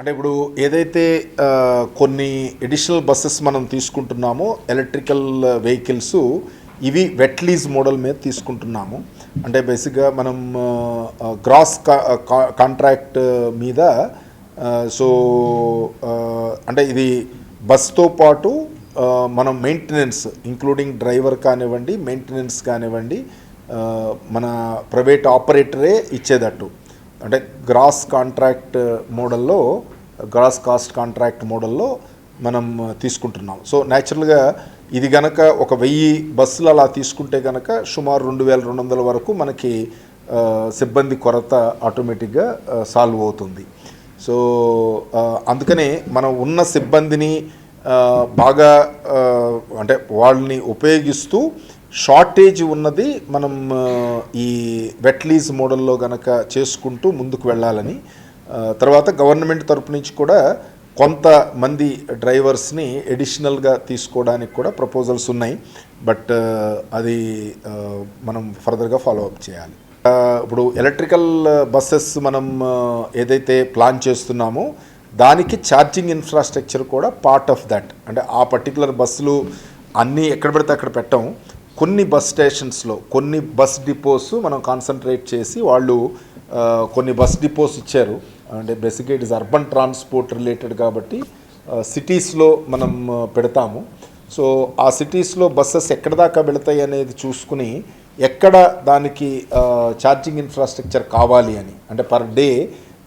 అంటే ఇప్పుడు ఏదైతే కొన్ని ఎడిషనల్ బస్సెస్ మనం తీసుకుంటున్నామో ఎలక్ట్రికల్ వెహికల్స్ ఇవి వెట్ లీజ్ మోడల్ మీద తీసుకుంటున్నాము. అంటే బేసిక్గా మనం గ్రాస్ కాంట్రాక్ట్ మీద సో అంటే ఇది బస్తో పాటు మనం మెయింటెనెన్స్ ఇంక్లూడింగ్ డ్రైవర్ కానివ్వండి మెయింటెనెన్స్ కానివ్వండి మన ప్రైవేట్ ఆపరేటరే ఇచ్చేటట్టు. అంటే గ్రాస్ కాంట్రాక్ట్ మోడల్లో గ్రాస్ కాస్ట్ కాంట్రాక్ట్ మోడల్లో మనం తీసుకుంటున్నాం. సో న్యాచురల్గా ఇది గనక ఒక వెయ్యి బస్సులు అలా తీసుకుంటే గనక సుమారు రెండు వేల రెండు వందల వరకు మనకి సిబ్బంది కొరత ఆటోమేటిక్గా సాల్వ్ అవుతుంది. సో అందుకనే మనం ఉన్న సిబ్బందిని బాగా అంటే వాళ్ళని ఉపయోగిస్తూ షార్టేజ్ ఉన్నది మనం ఈ వెట్లీజ్ మోడల్లో గనక చేసుకుంటూ ముందుకు వెళ్ళాలని తర్వాత గవర్నమెంట్ తరపు నుంచి కూడా కొంతమంది డ్రైవర్స్ని ఎడిషనల్గా తీసుకోవడానికి కూడా ప్రపోజల్స్ ఉన్నాయి. బట్ అది మనం ఫర్దర్గా ఫాలో అప్ చేయాలి. ఇప్పుడు ఎలక్ట్రికల్ బస్సెస్ మనం ఏదైతే ప్లాన్ చేస్తున్నామో దానికి ఛార్జింగ్ ఇన్ఫ్రాస్ట్రక్చర్ కూడా పార్ట్ ఆఫ్ దట్. అంటే ఆ పర్టికులర్ బస్సులు అన్నీ ఎక్కడ పడితే అక్కడ పెట్టాము కొన్ని బస్ స్టేషన్స్లో కొన్ని బస్ డిపోస్ మనం కాన్సన్ట్రేట్ చేసి వాళ్ళు కొన్ని బస్ డిపోస్ ఇచ్చారు. అంటే బేసిక్గా it is urban transport related కాబట్టి సిటీస్లో మనం పెడతాము. సో ఆ సిటీస్లో బస్సెస్ ఎక్కడ దాకా వెళతాయి అనేది చూసుకుని ఎక్కడ దానికి ఛార్జింగ్ ఇన్ఫ్రాస్ట్రక్చర్ కావాలి అని అంటే పర్ డే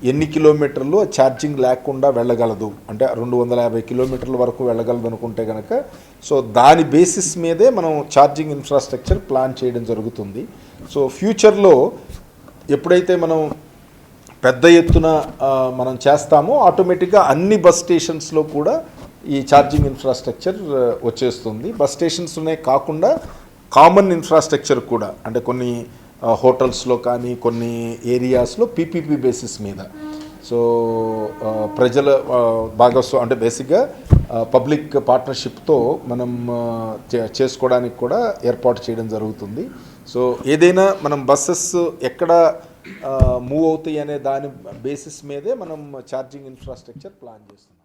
ఎన్ని కిలోమీటర్లు ఛార్జింగ్ లేకుండా వెళ్ళగలదు? అంటే రెండు వందల యాభై కిలోమీటర్ల వరకు వెళ్ళగలదు అనుకుంటే కనుక సో దాని బేసిస్ మీదే మనం ఛార్జింగ్ ఇన్ఫ్రాస్ట్రక్చర్ ప్లాన్ చేయడం జరుగుతుంది. సో ఫ్యూచర్లో ఎప్పుడైతే మనం పెద్ద ఎత్తున మనం చేస్తామో ఆటోమేటిక్గా అన్ని బస్ స్టేషన్స్లో కూడా ఈ ఛార్జింగ్ ఇన్ఫ్రాస్ట్రక్చర్ వచ్చేస్తుంది. బస్ స్టేషన్స్నే కాకుండా కామన్ ఇన్ఫ్రాస్ట్రక్చర్ కూడా అంటే కొన్ని హోటల్స్లో కానీ కొన్ని ఏరియాస్లో పీపీపీ బేసిస్ మీద. సో ప్రజల భాగస్వామ్యం అంటే బేసిక్గా పబ్లిక్ పార్ట్నర్షిప్తో మనం చే- చేసుకోవడానికి కూడా ఏర్పాటు చేయడం జరుగుతుంది. సో ఏదైనా మనం బస్సెస్ ఎక్కడ మూవ్ అవుతాయి అనే దాని బేసిస్ మీదే మనం ఛార్జింగ్ ఇన్ఫ్రాస్ట్రక్చర్ ప్లాన్ చేస్తున్నాం.